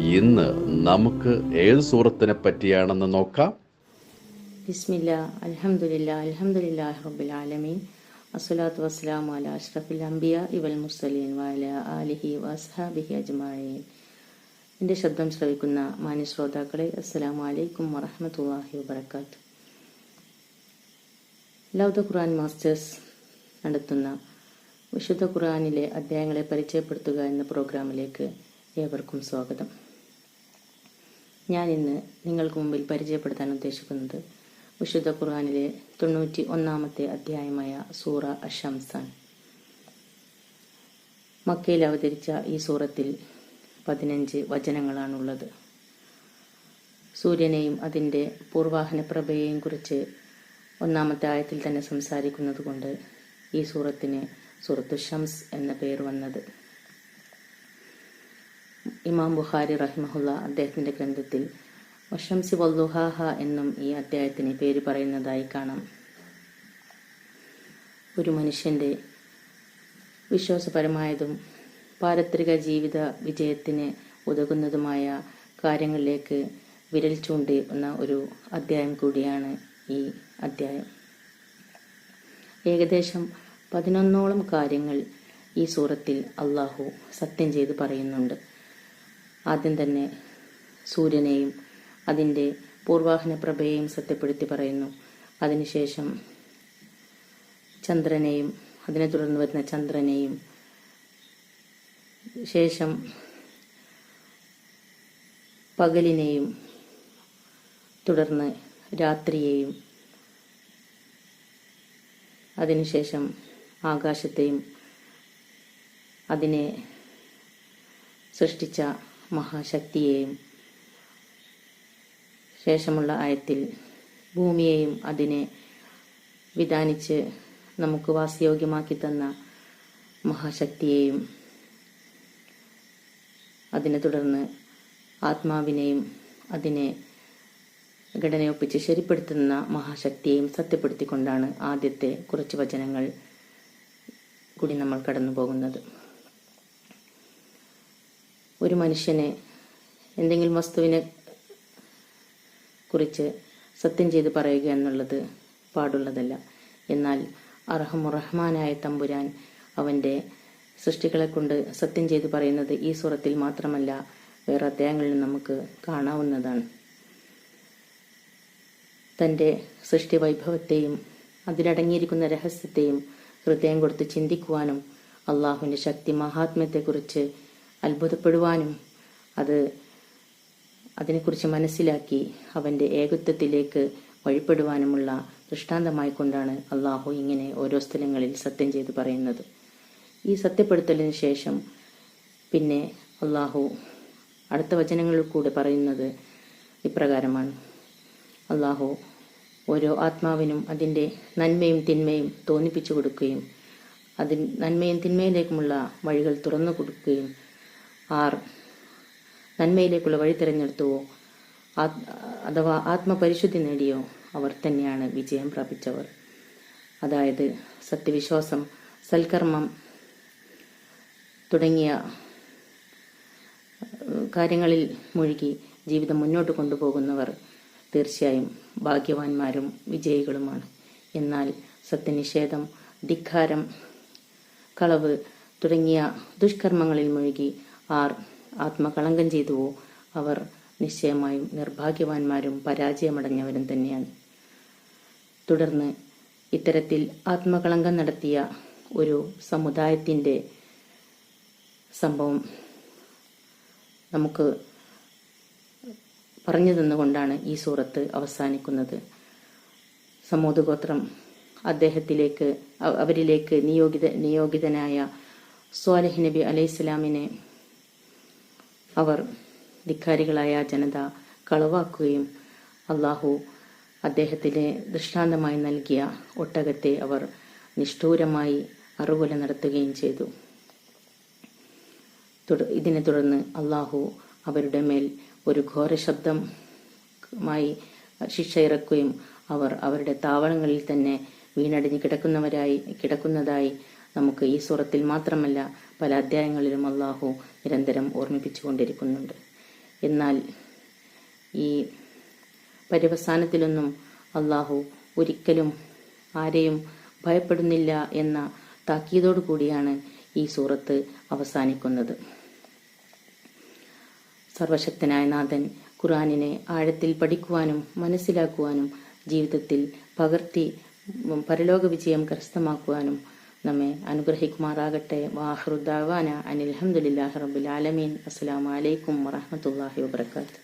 ഇന്ന് നമുക്ക് ഏത് സൂറത്തിനെ പറ്റിയാണെന്ന് നോക്കാം? ആലമീൻ. അസ്സലാത്തു ശബ്ദം ശ്രവിക്കുന്ന മാന്യ ശ്രോതാക്കളെ അസ്സലാമു അലൈക്കും വറഹ്മത്തുള്ളാഹി വബറകാത്ത്. ലൗദ ഖുർആൻ മാസ്റ്റേഴ്സ് നടത്തുന്ന വിശുദ്ധ ഖുർആനിലെ അധ്യായങ്ങളെ പരിചയപ്പെടുത്തുക എന്ന പ്രോഗ്രാമിലേക്ക് ഏവർക്കും സ്വാഗതം. ഞാൻ ഇന്ന് നിങ്ങൾക്ക് മുമ്പിൽ പരിചയപ്പെടുത്താൻ ഉദ്ദേശിക്കുന്നത് വിശുദ്ധ ഖുർആാനിലെ തൊണ്ണൂറ്റി ഒന്നാമത്തെ അധ്യായമായ സൂറ അഷംസാൻ മക്കയിൽ അവതരിച്ച ഈ സൂറത്തിൽ പതിനഞ്ച് വചനങ്ങളാണുള്ളത്. സൂര്യനെയും അതിന്റെ പൂർവാഹന പ്രഭയെയും കുറിച്ച് ഒന്നാമത്തെ ആയത്തിൽ തന്നെ സംസാരിക്കുന്നത് കൊണ്ട് ഈ സൂറത്തിന് സൂറത്തു ഷംസ് എന്ന പേര് വന്നത്. ഇമാം ബുഖാരി റഹ്മഹുല്ല അദ്ദേഹത്തിന്റെ ഗ്രന്ഥത്തിൽ വഷംസി വല്ലുഹാഹ എന്നും ഈ അദ്ധ്യായത്തിന് പേര് പറയുന്നതായി കാണാം. ഒരു മനുഷ്യന്റെ വിശ്വാസപരമായതും പാരത്രിക ജീവിത വിജയത്തിന് ഉതകുന്നതുമായ കാര്യങ്ങളിലേക്ക് വിരൽ ചൂണ്ടി ഒരു അധ്യായം കൂടിയാണ് ഈ അധ്യായം. ഏകദേശം പതിനൊന്നോളം കാര്യങ്ങൾ ഈ സൂറത്തിൽ അള്ളാഹു സത്യം ചെയ്ത് പറയുന്നുണ്ട്. ആദ്യം തന്നെ സൂര്യനെയും അതിന്റെ പൂർവാഹന പ്രഭയെയും സത്യപ്പെടുത്തി പറയുന്നു. അതിനുശേഷം ചന്ദ്രനെയും അതിനെ തുടർന്ന് വരുന്ന ചന്ദ്രനെയും ശേഷം പകലിനെയും തുടർന്ന് രാത്രിയെയും അതിനുശേഷം ആകാശത്തെയും അതിനെ സൃഷ്ടിച്ച മഹാശക്തിയെയും ശേഷമുള്ള ആയത്തിൽ ഭൂമിയെയും അതിനെ വിധാനിച്ച് നമുക്ക് വാസയോഗ്യമാക്കി തന്ന മഹാശക്തിയെയും അതിനെ തുടർന്ന് ആത്മാവിനെയും അതിനെ ഘടനയൊപ്പിച്ച് ശരിപ്പെടുത്തുന്ന മഹാശക്തിയെയും സത്യപ്പെടുത്തിക്കൊണ്ടാണ് ആദ്യത്തെ കുറച്ച് വചനങ്ങൾ കൂടി നമ്മൾ കടന്നു പോകുന്നത് ഒരു മനുഷ്യനെ എന്തെങ്കിലും വസ്തുവിനെ കുറിച്ച് സത്യം ചെയ്ത് പറയുക എന്നുള്ളത് പാടുള്ളതല്ല. എന്നാൽ അർഹമുറഹ്മാനായ തമ്പുരാൻ അവന്റെ സൃഷ്ടികളെ കൊണ്ട് സത്യം ചെയ്ത് പറയുന്നത് ഈ സുറത്തിൽ മാത്രമല്ല വേറെ അധ്യായങ്ങളിൽ നമുക്ക് കാണാവുന്നതാണ്. തന്റെ സൃഷ്ടി വൈഭവത്തെയും അതിലടങ്ങിയിരിക്കുന്ന രഹസ്യത്തെയും ഹൃദയം കൊടുത്ത് ചിന്തിക്കുവാനും അള്ളാഹുവിന്റെ ശക്തി മഹാത്മ്യത്തെക്കുറിച്ച് അത്ഭുതപ്പെടുവാനും അത് അതിനെക്കുറിച്ച് മനസ്സിലാക്കി അവന്റെ ഏകത്വത്തിലേക്ക് വഴിപ്പെടുവാനുമുള്ള ദൃഷ്ടാന്തമായി കൊണ്ടാണ് അള്ളാഹു ഇങ്ങനെ ഓരോ സ്ഥലങ്ങളിൽ സത്യം ചെയ്ത് പറയുന്നത്. ഈ സത്യപ്പെടുത്തലിന് ശേഷം പിന്നെ അള്ളാഹു അടുത്ത വചനങ്ങളിൽ കൂടെ പറയുന്നത് ഇപ്രകാരമാണ്. അള്ളാഹു ഓരോ ആത്മാവിനും അതിന്റെ നന്മയും തിന്മയും തോന്നിപ്പിച്ചു കൊടുക്കുകയും അതിൻ നന്മയും തിന്മയിലേക്കുമുള്ള വഴികൾ തുറന്നു കൊടുക്കുകയും ആർ നന്മയിലേക്കുള്ള വഴി തിരഞ്ഞെടുത്തുവോ? അഥവാ ആത്മപരിശുദ്ധി നേടിയോ? അവർ തന്നെയാണ് വിജയം പ്രാപിച്ചവർ. അതായത് സത്യവിശ്വാസം സൽക്കർമ്മം തുടങ്ങിയ കാര്യങ്ങളിൽ മുഴുകി ജീവിതം മുന്നോട്ട് കൊണ്ടുപോകുന്നവർ തീർച്ചയായും ഭാഗ്യവാന്മാരും വിജയികളുമാണ്. എന്നാൽ സത്യനിഷേധം ധിക്കാരം കളവ് തുടങ്ങിയ ദുഷ്കർമ്മങ്ങളിൽ മുഴുകി ആർ ആത്മകളങ്കം ചെയ്തുവോ? അവർ നിശ്ചയമായും നിർഭാഗ്യവാന്മാരും പരാജയമടഞ്ഞവരും തന്നെയാണ്. തുടർന്ന് ഇത്തരത്തിൽ ആത്മകളങ്കം നടത്തിയ ഒരു സമുദായത്തിന്റെ സംഭവം നമുക്ക് പറഞ്ഞു തന്നുകൊണ്ടാണ് ഈ സൂറത്ത് അവസാനിക്കുന്നത്. സമൂഹഗോത്രം അദ്ദേഹത്തിലേക്ക് അവരിലേക്ക് നിയോഗിത നിയോഗിതനായ സ്വാലിഹ് നബി അലൈഹിസ്ലാമിനെ അവർ ധിക്കാരികളായ ജനത കളവാക്കുകയും അള്ളാഹു അദ്ദേഹത്തിന് ദൃഷ്ടാന്തമായി നൽകിയ ഒട്ടകത്തെ അവർ നിഷ്ഠൂരമായി അറുകൊല നടത്തുകയും ചെയ്തു. ഇതിനെ തുടർന്ന് അള്ളാഹു അവരുടെ മേൽ ഒരു ഘോര ശബ്ദമായി ശിക്ഷ ഇറക്കുകയും അവർ അവരുടെ താവളങ്ങളിൽ തന്നെ വീണടിഞ്ഞ് കിടക്കുന്നവരായി കിടക്കുന്നതായി നമുക്ക് ഈ സൂറത്തിൽ മാത്രമല്ല പല അധ്യായങ്ങളിലും അള്ളാഹു നിരന്തരം ഓർമ്മിപ്പിച്ചുകൊണ്ടിരിക്കുന്നുണ്ട്. എന്നാൽ ഈ പര്യവസാനത്തിലൊന്നും അള്ളാഹു ഒരിക്കലും ആരെയും ഭയപ്പെടുന്നില്ല എന്ന താക്കീതോടു കൂടിയാണ് ഈ സൂറത്ത് അവസാനിക്കുന്നത്. സർവശക്തനായ നാഥൻ ഖുറാനിനെ ആഴത്തിൽ പഠിക്കുവാനും മനസ്സിലാക്കുവാനും ജീവിതത്തിൽ പകർത്തി പരലോക വിജയം കരസ്ഥമാക്കുവാനും നമ്മെ അനുഗ്രഹിക്കുമാറാകട്ടെ. വാഹൃദാവാന അനിൽഹമുല്ലാഹി റബുലാലമീൻ ആലമീൻ അസ്സലാമു അലൈക്കും വറഹ്മത്തുള്ളാഹി വബർക്കാത്തു